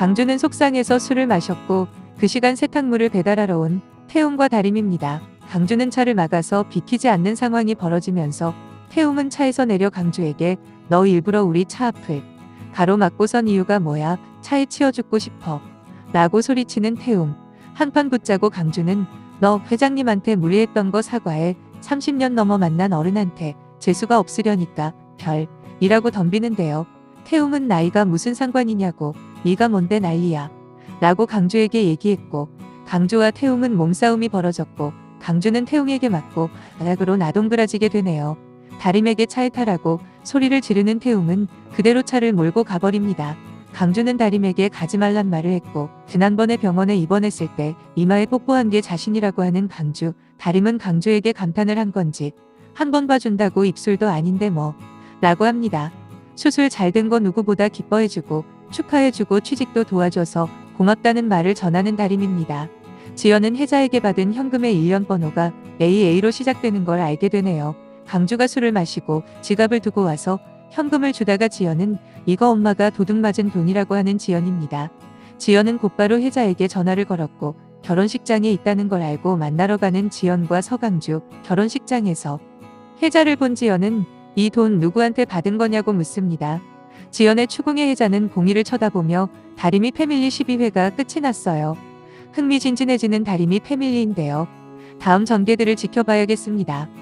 강주는 속상해서 술을 마셨고 그 시간 세탁물을 배달하러 온 태움과 다림입니다. 강주는 차를 막아서 비키지 않는 상황이 벌어지면서 태움은 차에서 내려 강주에게 너 일부러 우리 차 앞을 가로막고 선 이유가 뭐야? 차에 치여 죽고 싶어. 라고 소리치는 태움. 한판 붙자고 강주는 너 회장님한테 무리했던 거 사과해. 30년 넘어 만난 어른한테 재수가 없으려니까 별 이라고 덤비는데요. 태움은 나이가 무슨 상관이냐고 네가 뭔데 난리야. 라고 강주에게 얘기했고 강주와 태움은 몸싸움이 벌어졌고 강주는 태웅에게 맞고 나락으로 나동그라지게 되네요. 다림에게 차에 타라고 소리를 지르는 태웅은 그대로 차를 몰고 가버립니다. 강주는 다림에게 가지 말란 말을 했고 지난번에 병원에 입원했을 때 이마에 뽀뽀한 게 자신이라고 하는 강주 다림은 강주에게 감탄을 한 건지 한 번 봐준다고 입술도 아닌데 뭐 라고 합니다. 수술 잘 된 거 누구보다 기뻐해주고 축하해주고 취직도 도와줘서 고맙다는 말을 전하는 다림입니다. 지연은 혜자에게 받은 현금의 일련 번호가 AA로 시작되는 걸 알게 되네요. 강주가 술을 마시고 지갑을 두고 와서 현금을 주다가 지연은 이거 엄마가 도둑 맞은 돈이라고 하는 지연입니다. 지연은 곧바로 혜자에게 전화를 걸었고 결혼식장에 있다는 걸 알고 만나러 가는 지연과 서강주 결혼식장에서 혜자를 본 지연은 이 돈 누구한테 받은 거냐고 묻습니다. 지연의 추궁의 혜자는 봉이를 쳐다보며 다리미 패밀리 12회가 끝이 났어요. 흥미진진해지는 다리미 패밀리인데요. 다음 전개들을 지켜봐야겠습니다.